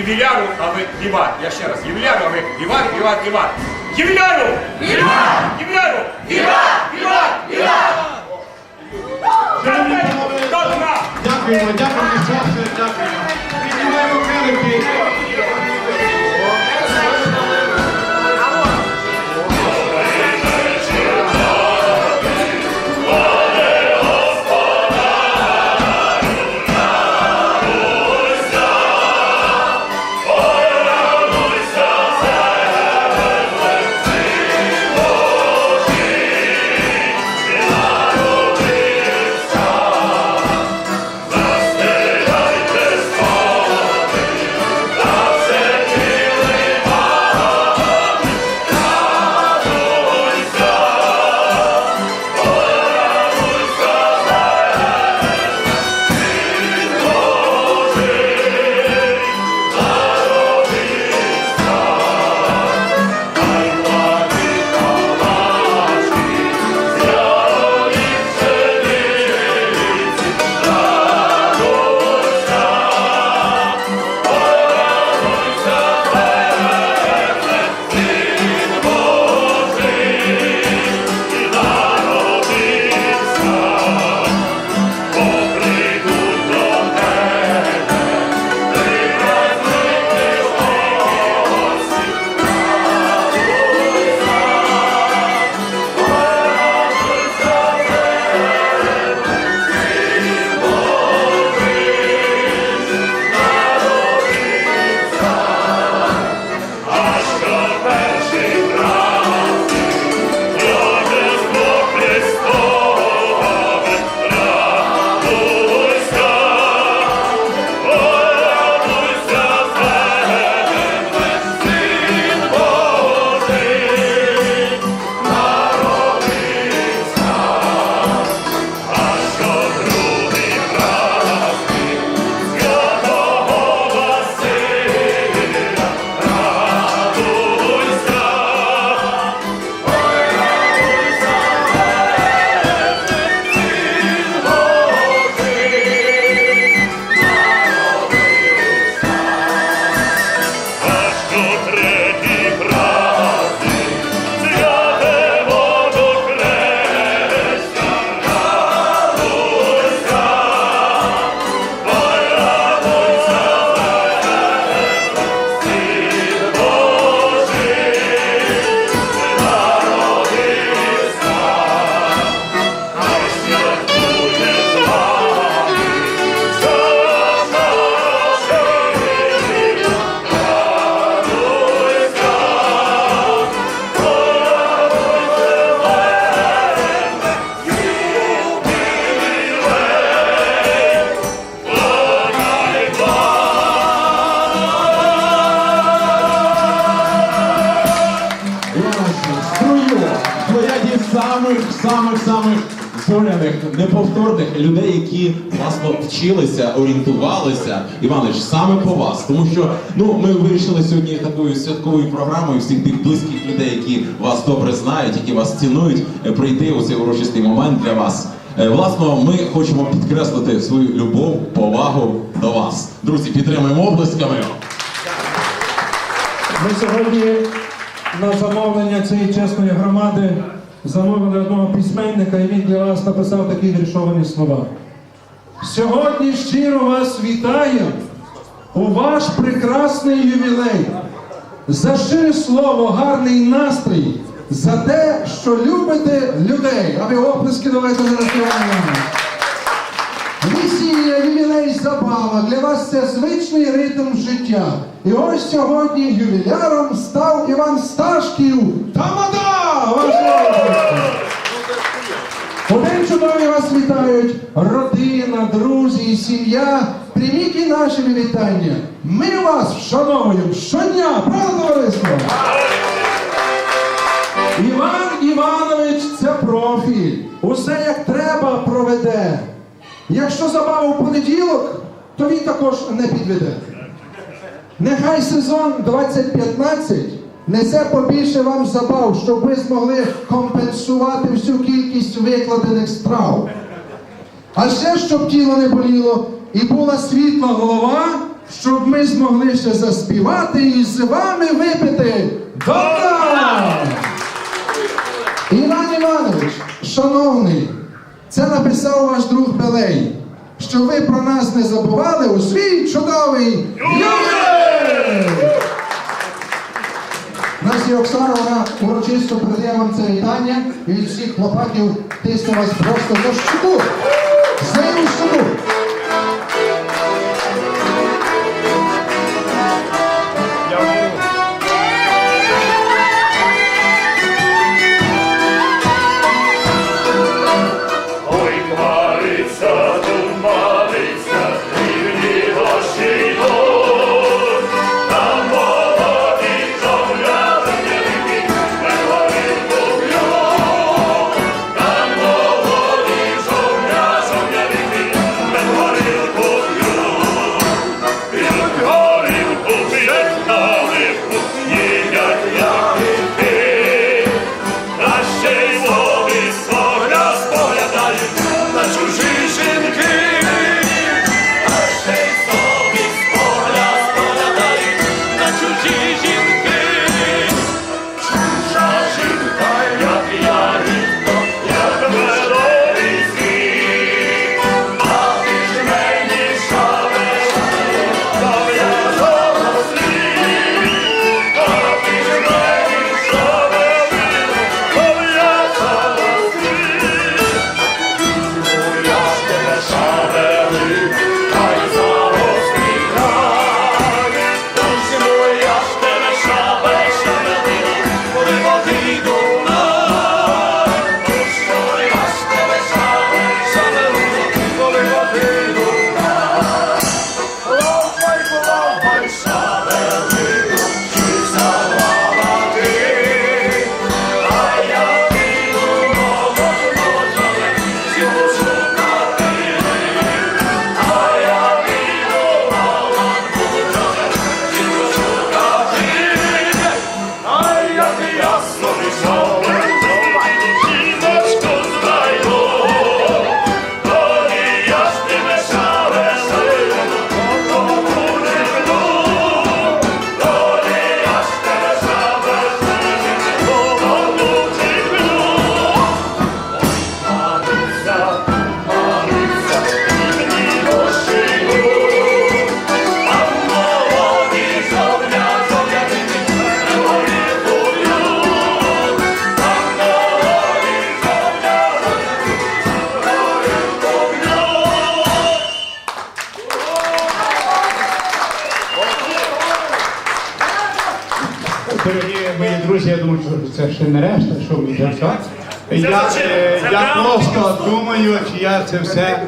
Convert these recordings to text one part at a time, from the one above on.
Ювіляру, а ви Іван. Я ще раз. Ювіляру, а ви Іван, Іван, Іван. Ювіляру! Іван! Ювіляру! Іван! Іван! Іван! Дякуємо, дякуємо, дякую, дякуємо. Піднімаємо килимки. Плеяді самих, самих, самих зоряних, неповторних людей, які власно вчилися, орієнтувалися. Іванич, саме по вас. Тому що ну ми вирішили сьогодні такою святковою програмою всіх тих близьких людей, які вас добре знають, які вас цінують, е, прийти у цей урочистий момент для вас. Е, Власно, ми хочемо підкреслити свою любов, повагу до вас. Друзі, підтримуємо облисками. Ми сьогодні на замовлення цієї чесної громади замовили одного письменника, і він для вас написав такі віршовані слова. Сьогодні щиро вас вітаю у ваш прекрасний ювілей. За щире слово, гарний настрій, за те, що любите людей. А ви оплески давайте зараз. Весілля, ювілей, забава. Для вас це звичний ритм життя. І ось сьогодні ювіляром став Іван Сташків. Тамада! День чудові вас вітають родина, друзі сім'я. Прийміть і наші вітання. Ми вас вшановуємо щодня, правда, товариство? Іван Іванович це профі. Усе як треба проведе. Якщо забава в понеділок, то він також не підведе. Нехай сезон 2015 несе побільше вам забав, щоб ви змогли компенсувати всю кількість викладених страв. А ще щоб тіло не боліло і була світла голова, щоб ми змогли ще заспівати і з вами випити до дна! Іван Іванович, шановний, це написав ваш друг Белей, що ви про нас не забували у свій чудовий юбілей! У Оксана, вона урочисто передає вам це вітання і від всіх хлопаків тисне вас просто за щоку. За її Дорогі мої друзі, я думаю, що це ще не решта, що йдемо. так? Я, е, я просто думаю, чи я це все,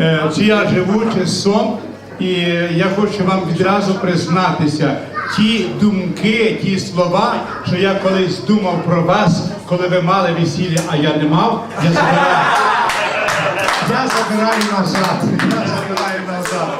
е, чи я живу, чи сон. І я хочу вам відразу признатися, ті думки, ті слова, що я колись думав про вас, коли ви мали весілля, а я не мав, я забираю. Я забираю назад. Я забираю назад.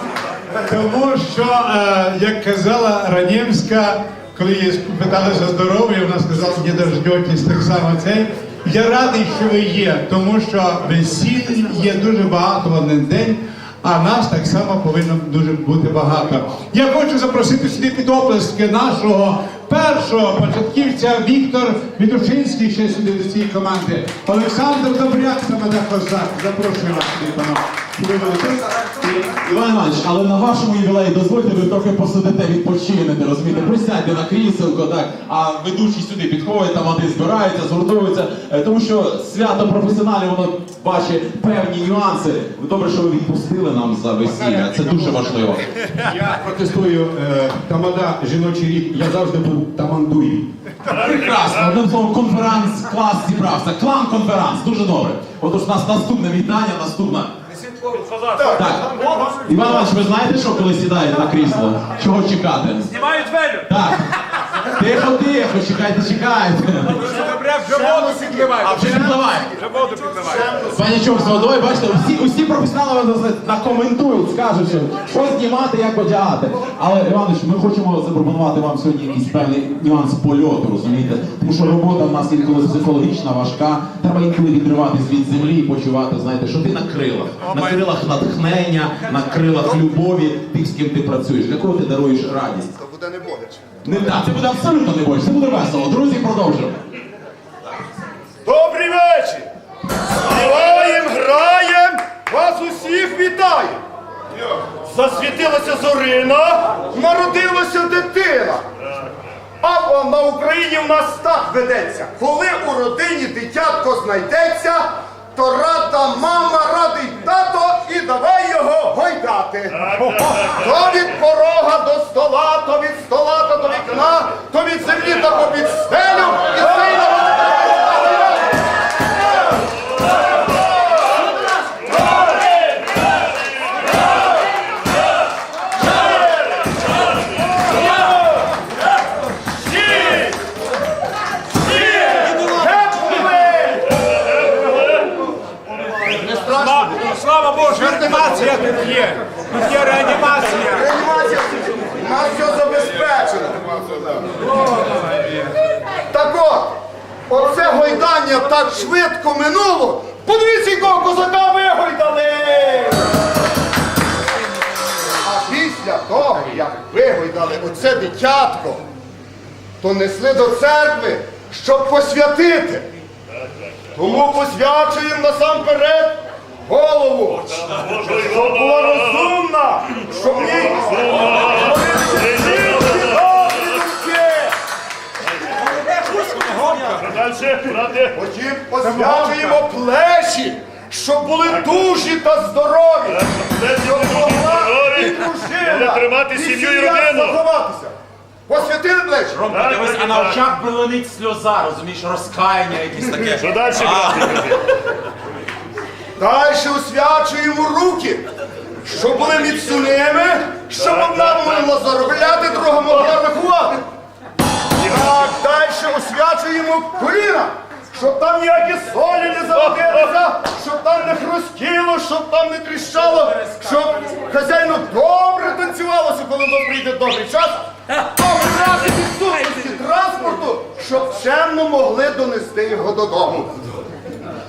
Тому що, е, як казала Ранєвська, коли її спитали за здоров'я, вона сказала, не дождетесь так само цей. Я радий, що ви є, тому що весіль є дуже багато в один день, а нас так само повинно дуже бути багато. Я хочу запросити сюди під оплески нашого першого початківця Віктор Вітушинський ще сюди до цієї команди. Олександр Добряк та Мада Козак. Запрошую вас. Іван Іванович, але на вашому ювілеї дозвольте ви трохи посидите, відпочинете, розумієте, присядьте на кріселко, так, а ведучі сюди підходять, там вони збираються, згуртовуються, Е, тому що свято професіоналів, воно бачить певні нюанси. Добре, що ви відпустили нам за весілля, це дуже важливо. Я протестую е, тамада жіночий рік. Я завжди був. Прекрасно, одним словом, конференц, клас зібрався, клан конференц, дуже добре. Отож, у нас наступне вітання, наступна. Так, Іван Іванович, ви знаєте, що коли сідають на крісло? Чого чекати? Знімають велю. Так. Тихо, тихо, чекайте, чекайте. Вже воду підливай. А вже підливай. Вже воду підливай. Панічок з водою, бачите, усі, усі професіонали зараз накоментують, скажуть, що, що знімати, як одягати. Але, Іванович, ми хочемо запропонувати вам сьогодні якийсь певний нюанс польоту, розумієте? Тому що робота в нас інколи психологічна, важка. Треба інколи відриватись від землі і почувати, знаєте, що ти на крилах. На крилах натхнення, на крилах любові, тих, з ким ти працюєш. Для кого ти даруєш радість? Буде не боляче. Не так, це буде абсолютно не боляче, це буде весело. Друзі, продовжуємо. Добрий вечір! Співаєм, граєм, вас усіх вітаю! Засвітилася зорина, народилася дитина. А на Україні в нас так ведеться. Коли у родині дитятко знайдеться, то рада мама, радий тато і давай його гойдати. То від порога до стола, то від стола то до вікна, то від землі та попід стелю і Слава, то несли до церкви, щоб посвятити. Тому посвячуємо насамперед голову, щоб була розумна, щоб їй Потім посвячуємо плечі, щоб були дужі та здорові. Щоб могла і дружина, і сім'я заховатися. Посвятили плечі? Ромка, дивись, а на очах беленить сльоза, розумієш, розкаяння якесь таке. Що далі, брате? Далі освячуємо руки, щоб були міцними, щоб одна могла заробляти, друга могла рахувати. Так, далі освячуємо коліна, щоб там ніякі солі не заводилися, щоб там не хрустіло, щоб там не тріщало, щоб хазяїну добре танцювалося, коли до прийде добрий час. Разі відсутності транспорту, щоб чемно могли донести його додому.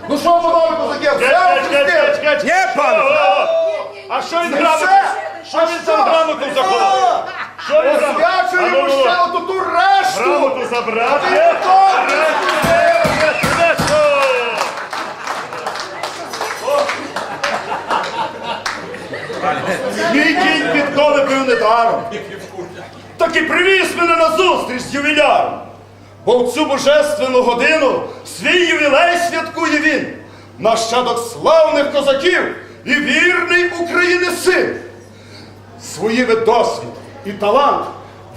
Ну що, панове козаки, все чекай. Є, пане! А що він І грамоту? Що він там грамоту заховав? Що він? Освячуємо ну, ну, ще оту ту решту. Грамоту забрати. Мій кінь підкови бив недаром. І привіз мене на зустріч з ювіляром. Бо в цю божественну годину свій ювілей святкує він, нащадок славних козаків і вірний України син. Свої ви досвід і талант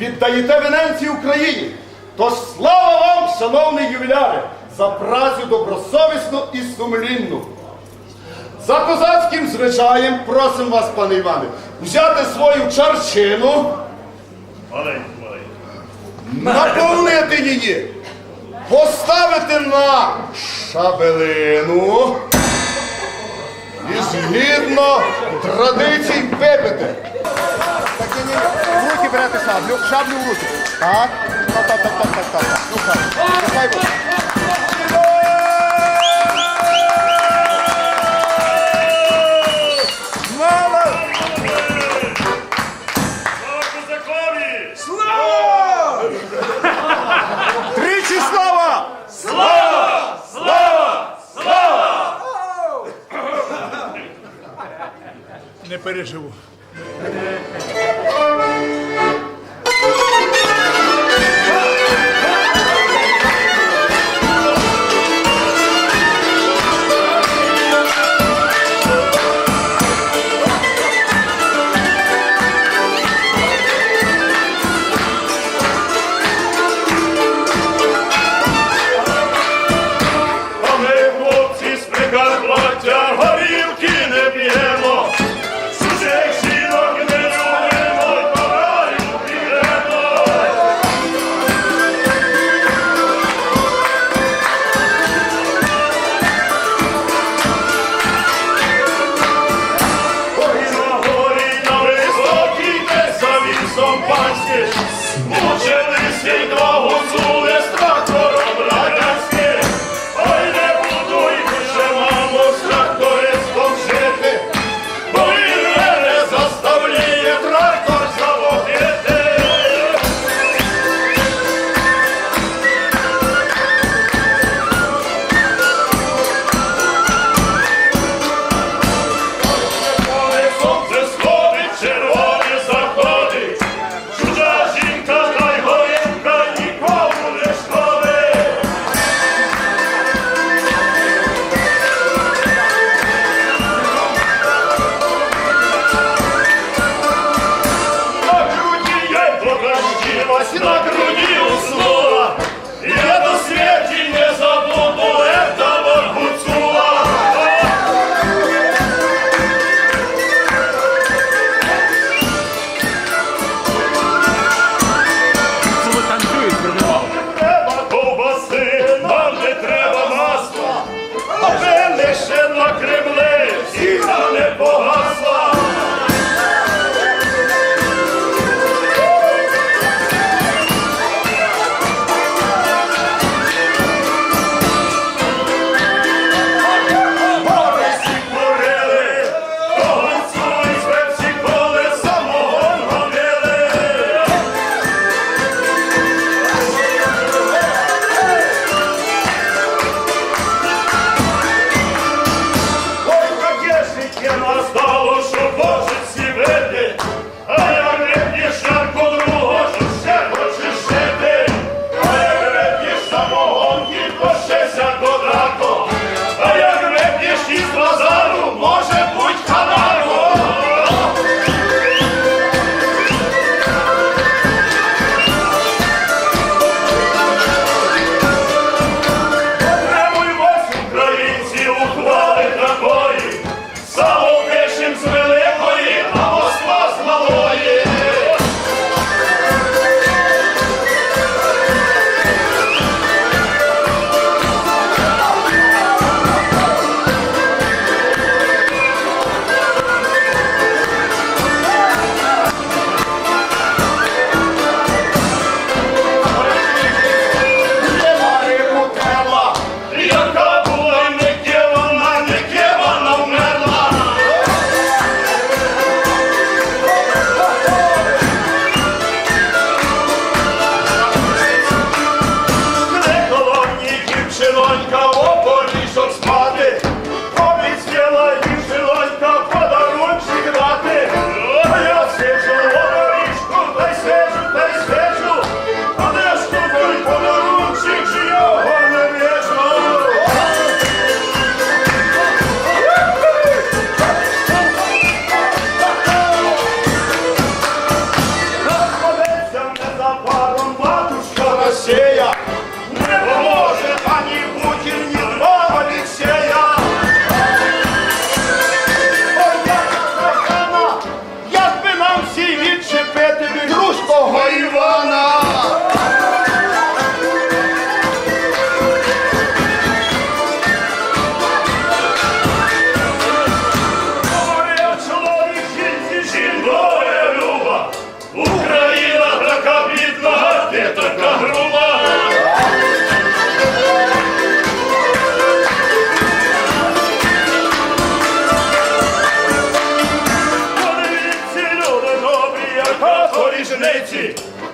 віддаєте вененції Україні. Тож слава вам, шановний ювіляре, за працю добросовісну і сумлінну. За козацьким звичаєм просимо вас, пане Іване, взяти свою чарчину, Наповнити її, поставити на шабелину і згідно традицій випити. Руки берете шаблю, шаблю в руки. Так, так, так, так, так, так, так. Переживу. しい。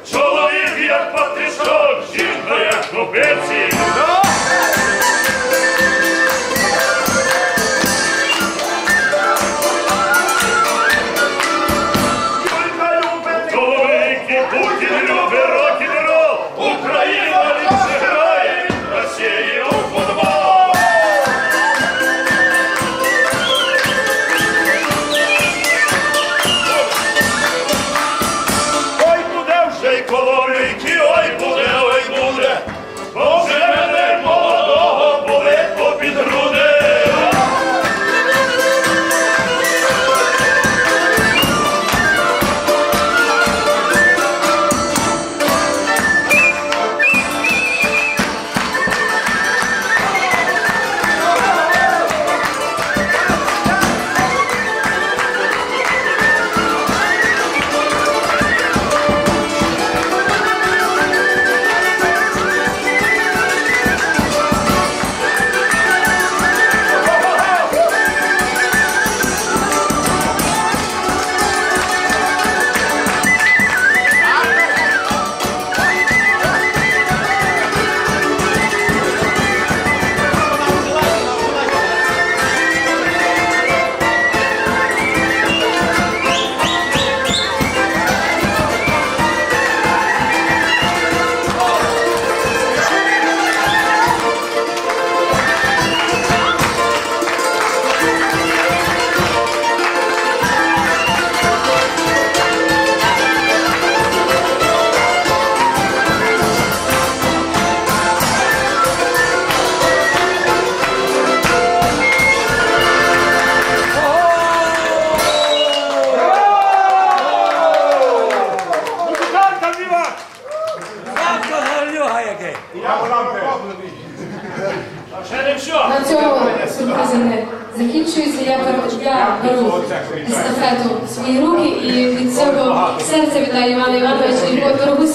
Естафету в свої руки і від цього